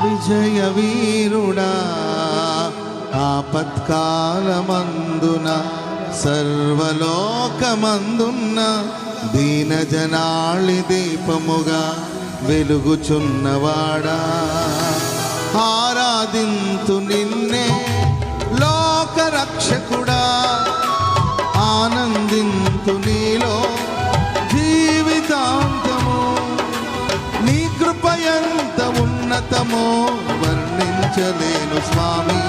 విజయ వీరుడా ఆపత్కాలమందున సర్వలోకమందున్న దీనజనాళి దీపముగా వెలుగుచున్నవాడా. ఆరాధింతు నిన్నే లోకరక్షకుడా ఆనందింతుని ఎంత ఉన్నతమో వర్ణించలేను స్వామి.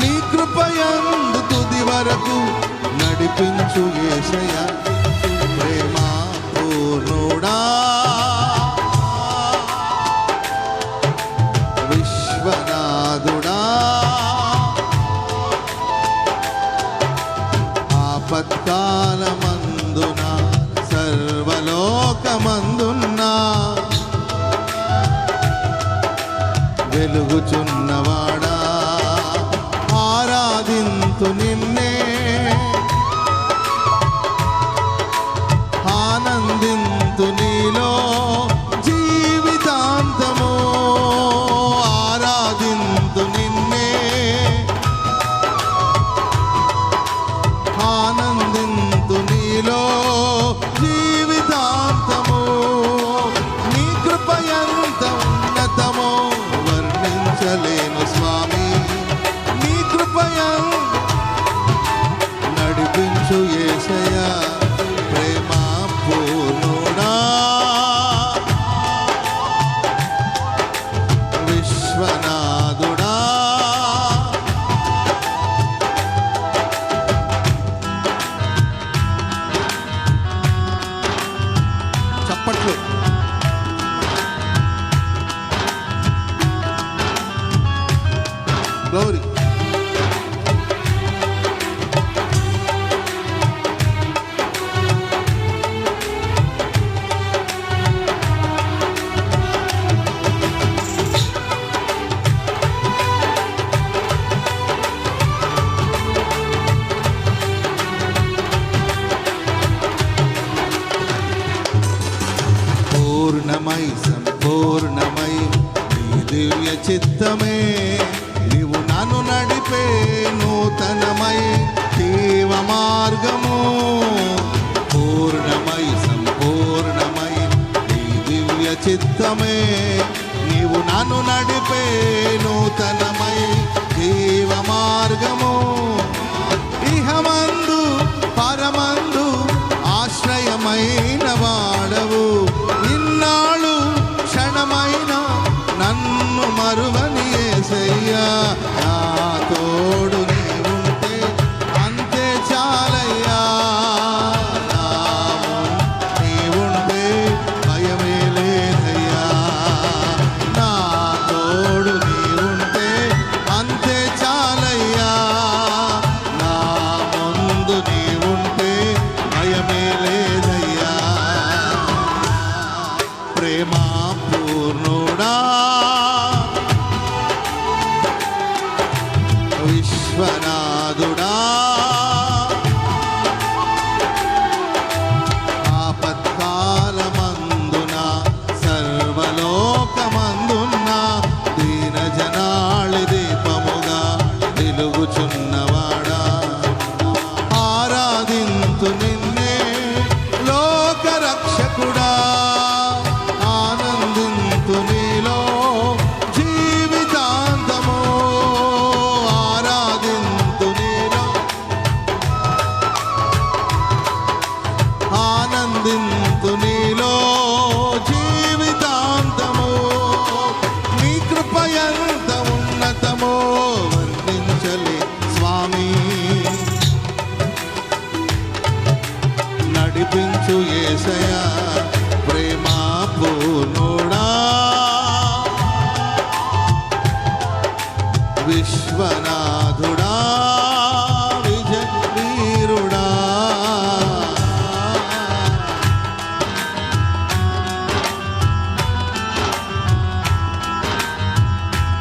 నీ కృపయందు తుది వరకు నడిపించు ఏసయ ప్రేమా పూర్ణుడా ಅನ್ನವಾ Yeah. பாடு பேர்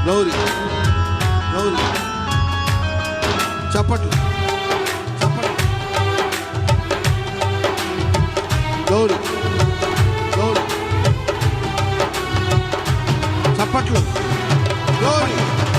గౌరీ గౌరీ. చప్పట్లు చప్పట్లు. గౌరీ గౌరీ. చప్పట్లు గౌరీ.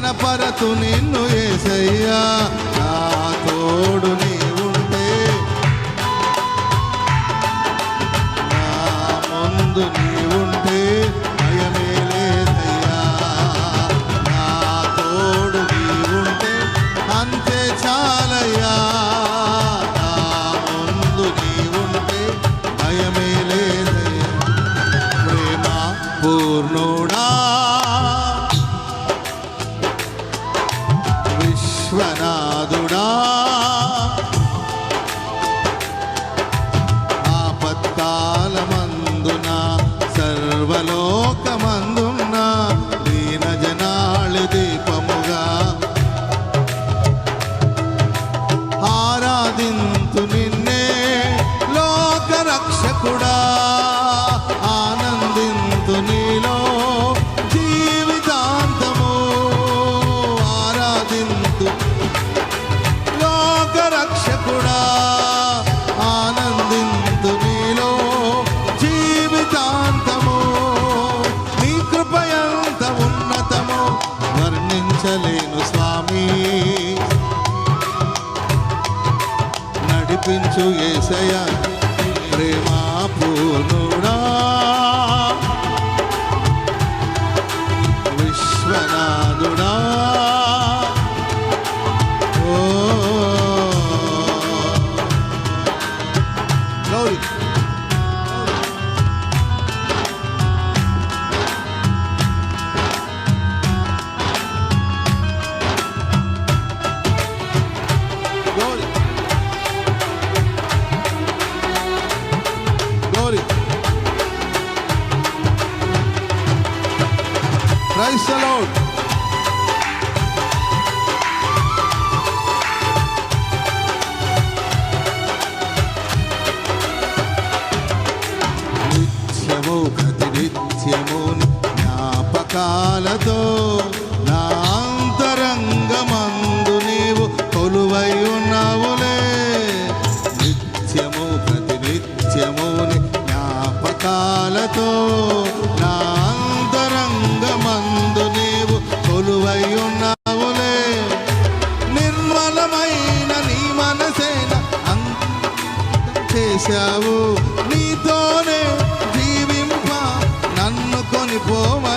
ఘనపరతు నిన్ను ఏసయ్యా. నా తోడు నీ ఉంటే నా ముందు నీ చేశావు. నీతోనే జీవింప నన్ను కొనిపోమ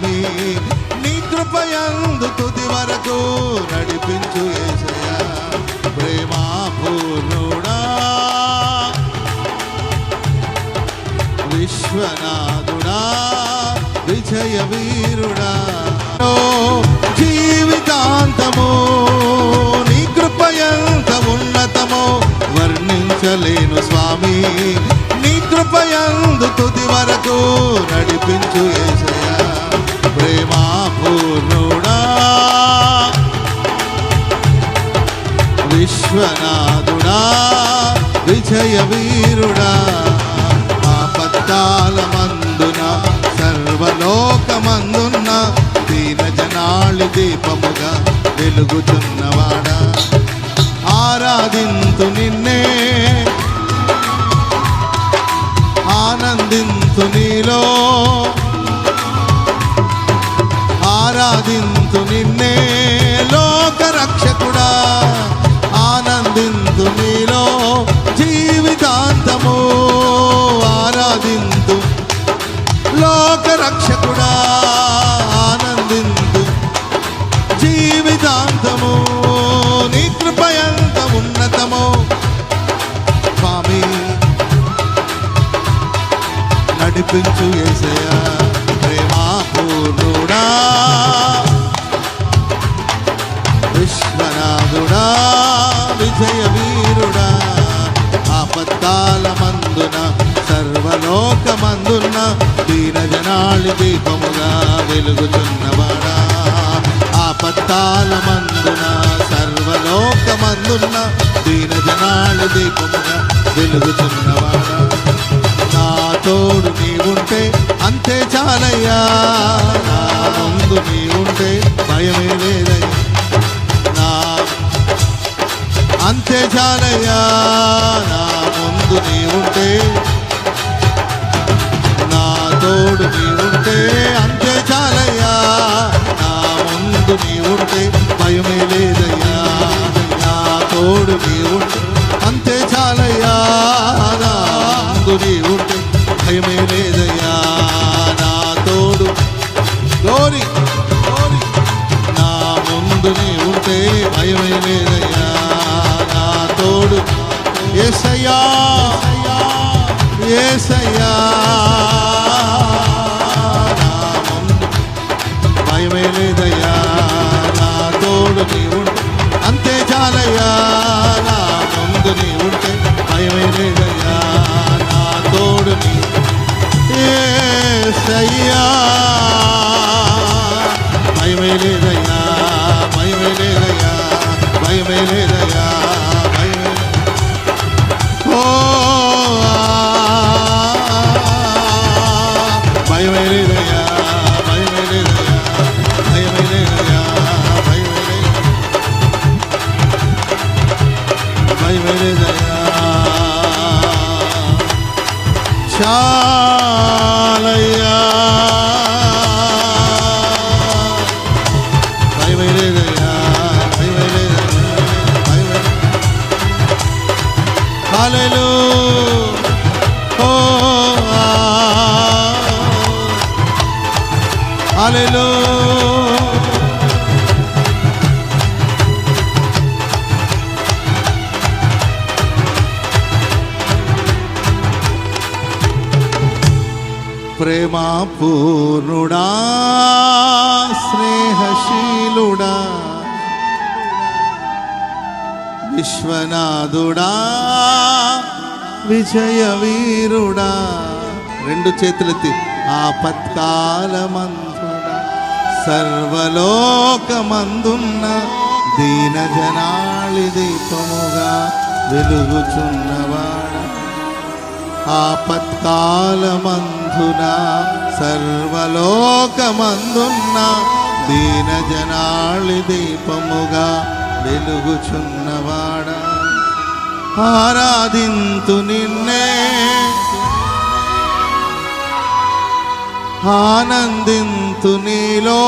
స్వామి నీ కృపయందు తుది వరకు నడిపించు యేసయ్యా ప్రేమా పూర్ణుడా విశ్వనాథుడా విజయ వీరుడా జీవితాంతము నీ కృపయంత ఉన్నతమో వర్ణించలేను స్వామి. నీ కృపయందు తుది వరకు నడిపించు యేసయ్యా ప్రేమా పూర్ణుడా. విశ్వనాథుడా విజయ వీరుడా. ఆపత్కాల మందున సర్వలోకమందున్న దీన జనాళి దీపముగా వెలుగుతున్నవాడా. ఆరాధింతు నిన్నే ఆనందింతు నీలో నడిపించు ఏసయా ప్రేమా పూర్ణుడా విశ్వనాథుడా విజయ వీరుడా ఆపత్తాల మందున సర్వలోకమందున్న దీన జనాళి దీపముగా వెలుగుతున్నవాడా. ఆపత్తాల మందున సర్వలోకమందున్న దీన జనాళి దీపముగా వెలుగుతున్నవాడా. తోడు నీవుంటే అంతే చాలయ్యా. ముందు ఉంటే భయమే లేదయ్యా నా తోడు ఏసయ్యా. ఏసయ్యా. భయమే లేదయ్యా నా తోడు నీ ఉంటే అంతే చాలయ్యా. నా ముందు నీ ఉంటే భయమే లేదయ్యా నా తోడు నీ ఏసయ్యా. భయమే లేదయ్యా భయమే హల్లెలూ ఓ హల్లెలూ ప్రేమా పూర్ణుడా విశ్వనాథుడా విజయ వీరుడా. రెండు చేతులెత్తి ఆపత్కాలమందుడా సర్వలోకమందున్న దీన జనాళి దీపముగా వెలుగుచున్నవాడా. ఆపత్కాలమందున సర్వలోకమందున్న దీన జనాళి దీపముగా వెలుగుచున్నవాడా. ఆరాధింతు నిన్నే. ఆనందింతు నీలో.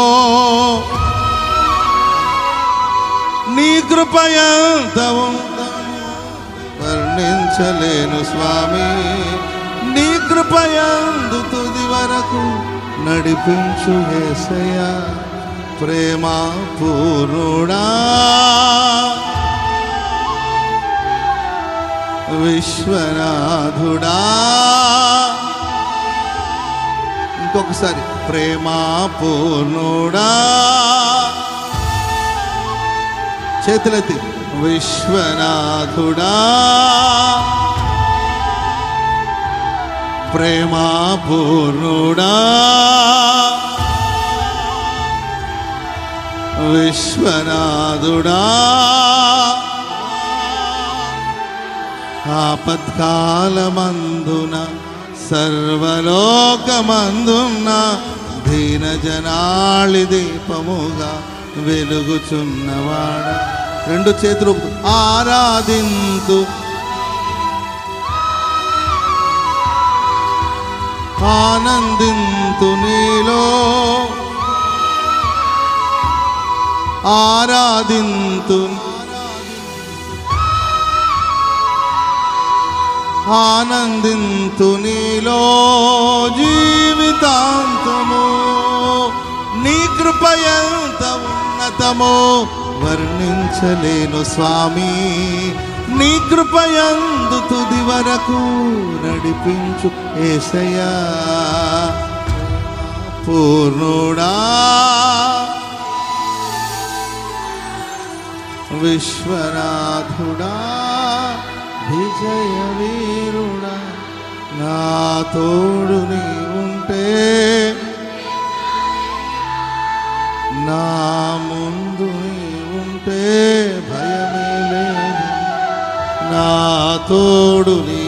నీ కృపయంత వర్ణించలేను స్వామి. నీ కృపయందు తుది వరకు నడిపించు హేసయ ప్రేమ పూర్ణుడా విశ్వనాథుడా. ఇంకొకసారి ప్రేమా పూర్ణుడా చేతులెత్తి విశ్వనాథుడా. ప్రేమా పూర్ణుడా విశ్వనాథుడా. ఆపత్కాలమందున సర్వలోకమందున్న దీన జనాళి దీపముగా వెలుగుచున్నవాడ. రెండు చేతులు ఆరాధింతు. ఆనందింతు నీలో. ఆరాధింతు. ఆనందింతు నీలో జీవితాంతము. నీ కృప ఎంత ఉన్నతమో వర్ణించలేను స్వామి. నీ కృప ఎందు తుది వరకు నడిపించు ఏసయ్యా. పూర్ణుడా విశ్వనాథుడా విజయ వీరుడా నా తోడు నీ ఉంటే నా ముందు నీ ఉంటే భయమే లేదు. నా తోడు నీ